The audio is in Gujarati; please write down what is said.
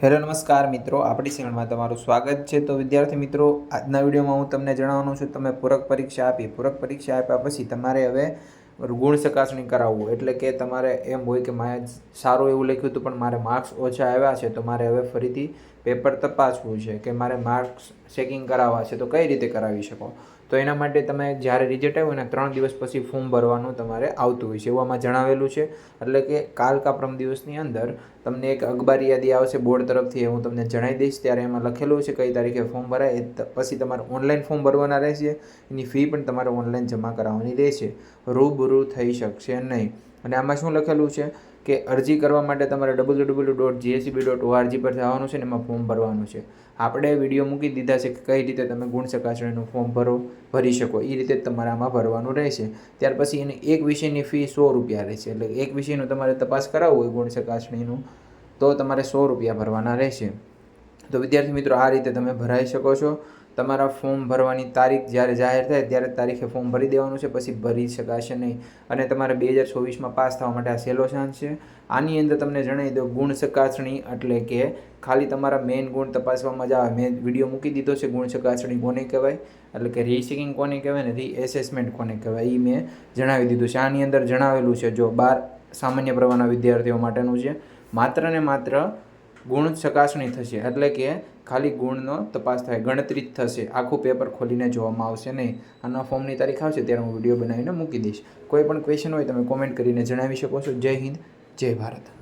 હેલો, નમસ્કાર મિત્રો. આપણી ચેનલમાં તમારું સ્વાગત છે. તો વિદ્યાર્થી મિત્રો, આજના વિડીયોમાં હું તમને જણાવવાનું છું, તમે પૂરક પરીક્ષા આપી. પૂરક પરીક્ષા આપ્યા પછી તમારે હવે ગુણ ચકાસણી કરાવવું. એટલે કે તમારે એમ હોય કે મારે સારું એવું લખ્યું હતું, પણ મારે માર્ક્સ ઓછા આવ્યા છે, તો મારે હવે ફરીથી પેપર તપાસવું છે કે મારે માર્ક્સ ચેકિંગ કરાવવા છે, તો કઈ રીતે કરાવી શકો? તો એના માટે તમે જ્યારે રિઝલ્ટ આવ્યું ને ત્રણ દિવસ પછી ફોર્મ ભરવાનું તમારે આવતું હોય છે. એવું આમાં જણાવેલું છે, એટલે કે કાલ કા દિવસની અંદર તમને એક અખબારી યાદી આવશે બોર્ડ તરફથી હું તમને જણાવી દઈશ. ત્યારે એમાં લખેલું છે કઈ તારીખે ફોર્મ ભરાય, એ પછી તમારે ઓનલાઈન ફોર્મ ભરવાના રહેશે. એની ફી પણ તમારે ઓનલાઈન જમા કરાવવાની રહેશે. રૂબરૂ થઈ શકશે નહીં. અને આમાં શું લખેલું છે કે અરજી કરવા માટે તમારે W W dot GSCB dot org પર જવાનું છે ને એમાં ફોર્મ ભરવાનું છે. આપણે વીડિયો મૂકી દીધા છે કે કઈ રીતે તમે ગુણ ચકાસણીનું ફોર્મ ભરો, ભરી શકો. એ રીતે તમારે આમાં ભરવાનું રહેશે. ત્યાર પછી એની એક વિષયની ફી સો રૂપિયા રહેશે. એટલે એક વિષયનું તમારે તપાસ કરાવવું હોય ગુણ ચકાસણીનું, તો તમારે સો રૂપિયા ભરવાના રહેશે. તો વિદ્યાર્થી મિત્રો, આ રીતે તમે ભરાઈ શકો છો. તમારા ફોર્મ ભરવાની તારીખ જ્યારે જાહેર થાય ત્યારે તારીખે ફોર્મ ભરી દેવાનું છે, પછી ભરી શકાશે નહીં. અને તમારે બે હજાર ચોવીસમાં પાસ થવા માટે આ સહેલો ચાન્સ છે. આની અંદર તમને જણાવી દો ગુણ ચકાસણી એટલે કે ખાલી તમારા મેઇન ગુણ તપાસવામાં જ આવે. મેં વીડિયો મૂકી દીધો છે, ગુણ ચકાસણી કોને કહેવાય? એટલે કે રીચેકિંગ કોને કહેવાય ને રી એસેસમેન્ટ કોને કહેવાય? એ મેં જણાવી દીધું છે. આની અંદર જણાવેલું છે, જો બાર સામાન્ય પ્રવાહના વિદ્યાર્થીઓ માટેનું છે. માત્ર ને માત્ર ગુણ ચકાસણી થશે. એટલે કે ખાલી ગુણનો તપાસ થાય, ગણતરી જ થશે. આખું પેપર ખોલીને જોવામાં આવશે નહીં. આના ફોર્મની તારીખ આવશે, ત્યારે હું વીડિયો બનાવીને મૂકી દઈશ. કોઈ પણ ક્વેશ્ચન હોય તમે કોમેન્ટ કરીને જણાવી શકો છો. જય હિન્દ, જય ભારત.